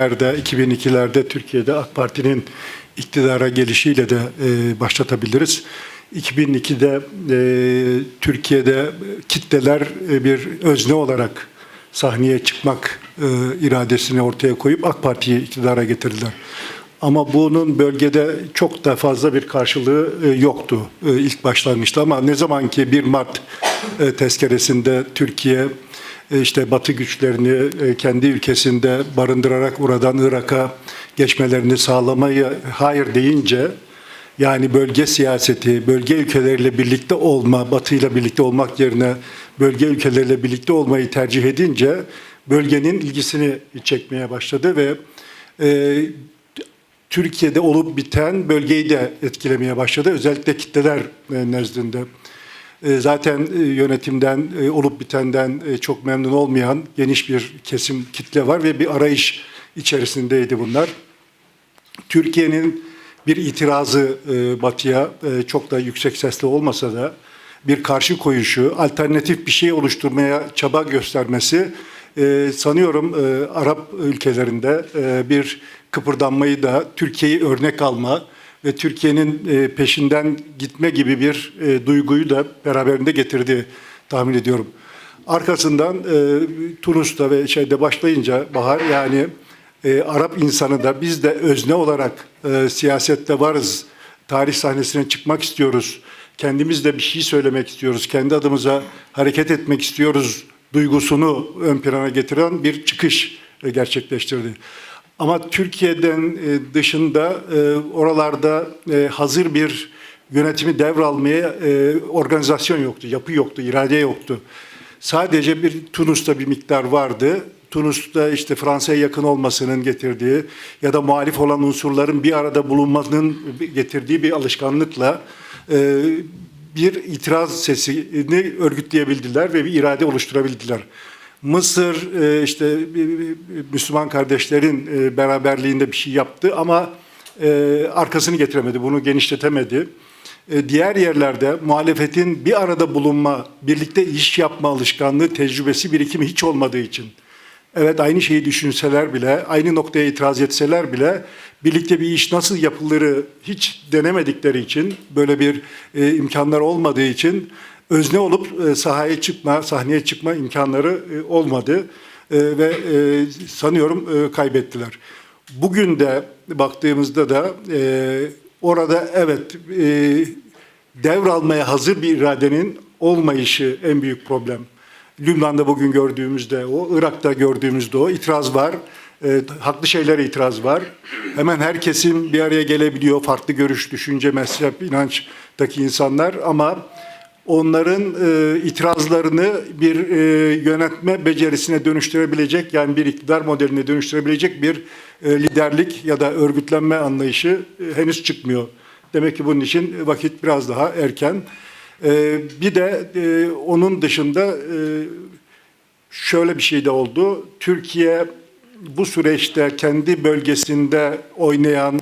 2000'lerde, 2002'lerde Türkiye'de AK Parti'nin iktidara gelişiyle de e, başlatabiliriz. 2002'de e, Türkiye'de kitleler e, bir özne olarak sahneye çıkmak e, iradesini ortaya koyup AK Parti'yi iktidara getirdiler. Ama bunun bölgede çok da fazla bir karşılığı e, yoktu e, ilk başlangıçta ama ne zaman ki 1 Mart e, tezkeresinde Türkiye işte Batı güçlerini e, kendi ülkesinde barındırarak buradan Irak'a geçmelerini sağlamayı hayır deyince yani bölge siyaseti, bölge ülkeleriyle birlikte olma, Batı ile birlikte olmak yerine bölge ülkeleriyle birlikte olmayı tercih edince bölgenin ilgisini çekmeye başladı ve e, Türkiye'de olup biten bölgeyi de etkilemeye başladı. Özellikle kitleler e, nezdinde. E, Zaten e, yönetimden, e, olup bitenden çok memnun olmayan geniş bir kesim kitle var ve bir arayış içerisindeydi bunlar. Türkiye'nin bir itirazı Batı'ya çok da yüksek sesli olmasa da bir karşı koyuşu, alternatif bir şey oluşturmaya çaba göstermesi sanıyorum Arap ülkelerinde bir kıpırdanmayı da Türkiye'yi örnek alma ve Türkiye'nin e, peşinden gitme gibi bir e, duyguyu da beraberinde getirdi tahmin ediyorum. Arkasından e, Tunus'ta ve şeyde başlayınca Bahar yani Arap insanı da biz de özne olarak siyasette varız. Tarih sahnesine çıkmak istiyoruz. Kendimiz de bir şey söylemek istiyoruz. Kendi adımıza hareket etmek istiyoruz duygusunu ön plana getiren bir çıkış gerçekleştirdi. Ama Türkiye'den e, dışında e, oralarda e, hazır bir yönetimi devralmaya organizasyon yoktu, yapı yoktu, irade yoktu. Sadece bir Tunus'ta bir miktar vardı. Tunus'ta işte Fransa'ya yakın olmasının getirdiği ya da muhalif olan unsurların bir arada bulunmasının getirdiği bir alışkanlıkla bir itiraz sesini örgütleyebildiler ve bir irade oluşturabildiler. Mısır e, işte Müslüman kardeşlerin e, beraberliğinde bir şey yaptı ama e, arkasını getiremedi, bunu genişletemedi. Diğer yerlerde muhalefetin bir arada bulunma, birlikte iş yapma alışkanlığı, tecrübesi, birikimi hiç olmadığı için. Evet aynı şeyi düşünseler bile, aynı noktaya itiraz etseler bile birlikte bir iş nasıl yapılırı hiç denemedikleri için, böyle bir imkanlar olmadığı için özne olup e, sahaya çıkma, sahneye çıkma imkanları e, olmadı e, ve sanıyorum kaybettiler. Bugün de baktığımızda da orada evet devralmaya hazır bir iradenin olmayışı en büyük problem. Lübnan'da bugün gördüğümüzde o, Irak'ta gördüğümüzde o itiraz var. E, haklı şeylere itiraz var. Hemen her kesim bir araya gelebiliyor. Farklı görüş, düşünce, mezhep, inançtaki insanlar ama onların e, itirazlarını bir e, yönetme becerisine dönüştürebilecek yani bir iktidar modeline dönüştürebilecek bir e, liderlik ya da örgütlenme anlayışı e, henüz çıkmıyor. Demek ki bunun için vakit biraz daha erken. E, bir de e, onun dışında e, şöyle bir şey de oldu. Türkiye bu süreçte kendi bölgesinde oynayan,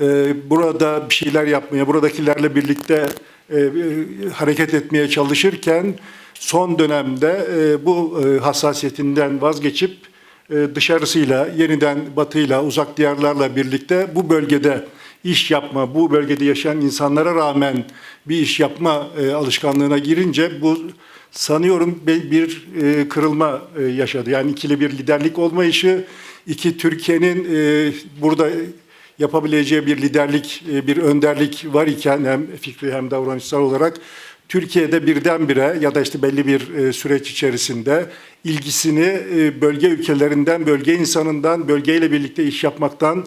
e, burada bir şeyler yapmaya, buradakilerle birlikte e, hareket etmeye çalışırken son dönemde e, bu e, hassasiyetinden vazgeçip e, dışarısıyla, yeniden batıyla, uzak diyarlarla birlikte bu bölgede iş yapma, bu bölgede yaşayan insanlara rağmen bir iş yapma e, alışkanlığına girince bu sanıyorum bir, bir e, kırılma e, yaşadı. Yani ikili bir liderlik olmayışı, iki Türkiye'nin e, burada yapabileceği bir liderlik, e, bir önderlik var iken hem fikri hem davranışsal olarak Türkiye'de birdenbire ya da işte belli bir e, süreç içerisinde ilgisini e, bölge ülkelerinden, bölge insanından, bölgeyle birlikte iş yapmaktan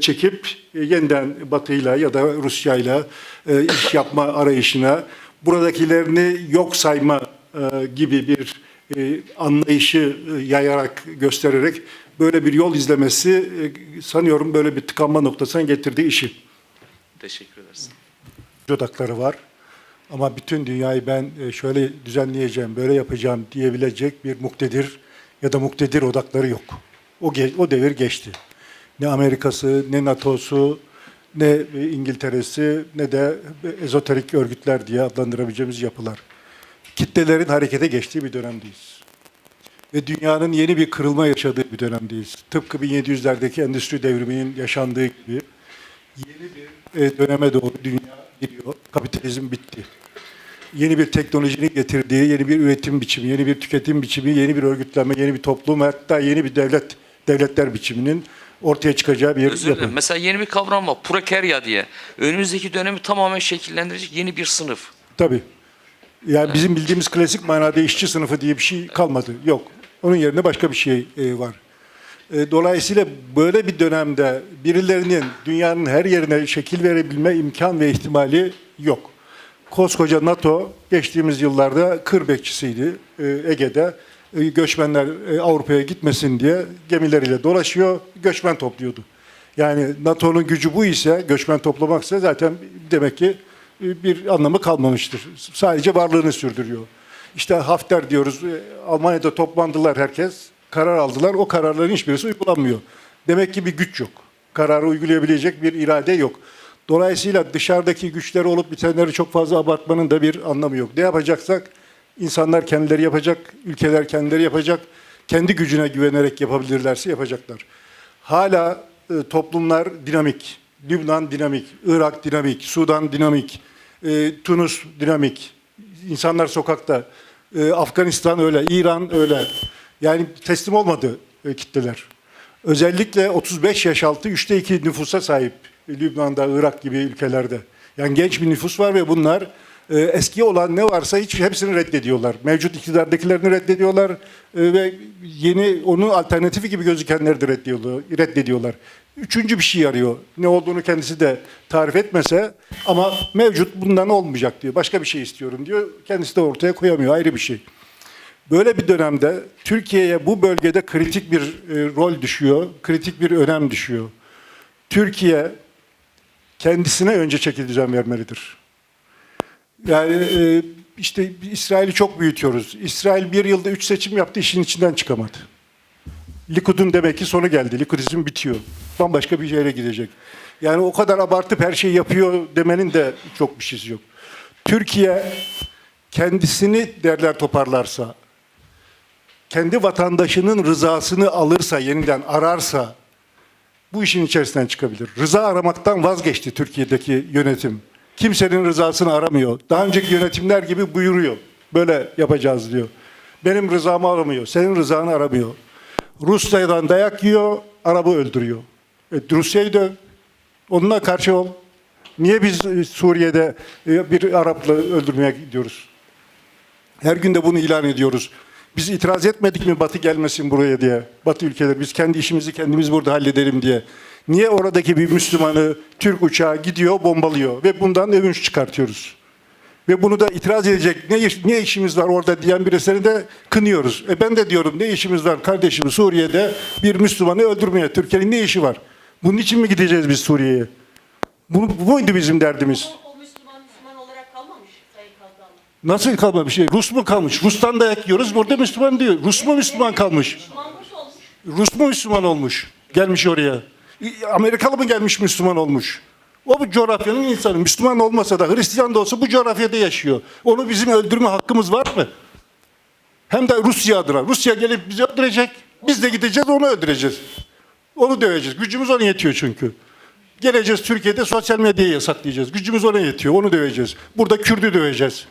çekip yeniden Batı'yla ya da Rusya'yla iş yapma arayışına, buradakilerini yok sayma gibi bir anlayışı yayarak, göstererek böyle bir yol izlemesi sanıyorum böyle bir tıkanma noktasına getirdiği işi. Teşekkür ederiz. odakları var. Ama bütün dünyayı ben e, şöyle düzenleyeceğim, böyle yapacağım diyebilecek bir muktedir ya da muktedir odakları yok. O, o devir geçti. Ne Amerika'sı, ne NATO'su, ne İngiltere'si, ne de ezoterik örgütler diye adlandırabileceğimiz yapılar. Kitlelerin harekete geçtiği bir dönemdeyiz. Ve dünyanın yeni bir kırılma yaşadığı bir dönemdeyiz. Tıpkı 1700'lerdeki endüstri devriminin yaşandığı gibi yeni bir e, döneme doğru dünya gidiyor. Kapitalizm bitti. Yeni bir teknolojinin getirdiği yeni bir üretim biçimi, yeni bir tüketim biçimi, yeni bir örgütlenme, yeni bir toplum hatta yeni bir devlet devletler biçiminin ortaya çıkacağı bir Özür yapı. Mesela yeni bir kavram var. Prokerya diye. Önümüzdeki dönemi tamamen şekillendirecek yeni bir sınıf. Tabii. Yani bizim bildiğimiz klasik manada işçi sınıfı diye bir şey kalmadı. Yok. Onun yerine başka bir şey e, var. E, dolayısıyla böyle bir dönemde birilerinin dünyanın her yerine şekil verebilme imkan ve ihtimali yok. Koskoca NATO geçtiğimiz yıllarda kır bekçisiydi e, Ege'de. Göçmenler Avrupa'ya gitmesin diye gemileriyle dolaşıyor, göçmen topluyordu. Yani NATO'nun gücü bu ise, göçmen toplamaksa zaten demek ki bir anlamı kalmamıştır. Sadece varlığını sürdürüyor. İşte Hafter diyoruz, e, Almanya'da toplandılar herkes, karar aldılar. O kararların hiçbirisi uygulanmıyor. Demek ki bir güç yok. Kararı uygulayabilecek bir irade yok. Dolayısıyla dışarıdaki güçleri olup bitenleri çok fazla abartmanın da bir anlamı yok. Ne yapacaksak insanlar kendileri yapacak, ülkeler kendileri yapacak. Kendi gücüne güvenerek yapabilirlerse yapacaklar. Hala e, toplumlar dinamik. Lübnan dinamik, Irak dinamik, Sudan dinamik, e, Tunus dinamik. İnsanlar sokakta. E, Afganistan öyle, İran öyle. Yani teslim olmadı e, kitleler. Özellikle 35 yaş altı üçte iki nüfusa sahip Lübnan'da, Irak gibi ülkelerde. Yani genç bir nüfus var ve bunlar e, eski olan ne varsa hiç hepsini reddediyorlar. Mevcut iktidardakilerini reddediyorlar e, ve yeni onun alternatifi gibi gözükenleri de reddediyorlar. reddediyorlar. Üçüncü bir şey arıyor. Ne olduğunu kendisi de tarif etmese ama mevcut bundan olmayacak diyor. Başka bir şey istiyorum diyor. Kendisi de ortaya koyamıyor. Ayrı bir şey. Böyle bir dönemde Türkiye'ye bu bölgede kritik bir e, rol düşüyor, kritik bir önem düşüyor. Türkiye kendisine önce çeki düzen vermelidir. Yani e, işte İsrail'i çok büyütüyoruz. İsrail bir yılda üç seçim yaptı, işin içinden çıkamadı. Likud'un demek ki sonu geldi. Likudizm bitiyor. Bambaşka bir yere gidecek. Yani o kadar abartıp her şeyi yapıyor demenin de çok bir şeysi yok. Türkiye kendisini derler toparlarsa, kendi vatandaşının rızasını alırsa, yeniden ararsa bu işin içerisinden çıkabilir. Rıza aramaktan vazgeçti Türkiye'deki yönetim. Kimsenin rızasını aramıyor. Daha önceki yönetimler gibi buyuruyor. Böyle yapacağız diyor. Benim rızamı aramıyor, senin rızanı aramıyor. Rusya'dan dayak yiyor, Arap'ı öldürüyor. E, Rusya'yı döv, onunla karşı ol. Niye biz e, Suriye'de e, bir Arap'la öldürmeye gidiyoruz? Her gün de bunu ilan ediyoruz. Biz itiraz etmedik mi Batı gelmesin buraya diye. Batı ülkeleri biz kendi işimizi kendimiz burada halledelim diye. Niye oradaki bir Müslümanı Türk uçağı gidiyor bombalıyor ve bundan övünç çıkartıyoruz. Ve bunu da itiraz edecek ne, iş- ne işimiz var orada diyen birisini de kınıyoruz. E ben de diyorum ne işimiz var kardeşim Suriye'de bir Müslümanı öldürmeye Türkiye'nin ne işi var? Bunun için mi gideceğiz biz Suriye'ye? Bu, bu muydu bizim derdimiz? O, o Müslüman Müslüman olarak kalmamış. Nasıl kalmamış? şey? Rus mu kalmış? Rus'tan dayak yiyoruz. Burada Müslüman diyor. Rus mu Müslüman kalmış? Müslüman olmuş. Rus mu Müslüman olmuş? Gelmiş oraya. Amerikalı mı gelmiş Müslüman olmuş? O bu coğrafyanın insanı. Müslüman olmasa da Hristiyan da olsa bu coğrafyada yaşıyor. Onu bizim öldürme hakkımız var mı? Hem de Rusya adına. Rusya gelip bizi öldürecek. Biz de gideceğiz onu öldüreceğiz. Onu döveceğiz. Gücümüz ona yetiyor çünkü. Geleceğiz Türkiye'de sosyal medyayı yasaklayacağız. Gücümüz ona yetiyor. Onu döveceğiz. Burada Kürdü döveceğiz.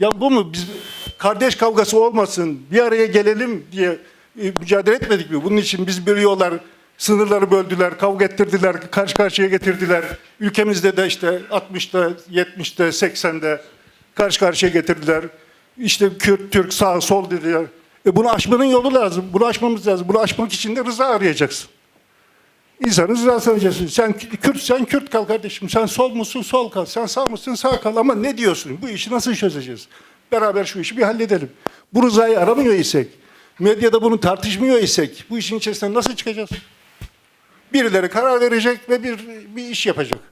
Ya bu mu? Biz kardeş kavgası olmasın, bir araya gelelim diye e, mücadele etmedik mi? Bunun için biz bölüyorlar, sınırları böldüler, kavga ettirdiler, karşı karşıya getirdiler. Ülkemizde de işte 60'ta, 70'te, 80'de karşı karşıya getirdiler. İşte Kürt, Türk, sağ, sol dediler. E bunu aşmanın yolu lazım. Bunu aşmamız lazım. Bunu aşmak için de rıza arayacaksın. İnsanın rızasını arayacaksın. Sen Kürt, sen Kürt kal kardeşim. Sen sol musun, sol kal. Sen sağ mısın, sağ kal. Ama ne diyorsun? Bu işi nasıl çözeceğiz? Beraber şu işi bir halledelim. Bu rızayı aramıyor isek, medyada bunu tartışmıyor isek, bu işin içerisinden nasıl çıkacağız? Birileri karar verecek ve bir, bir iş yapacak.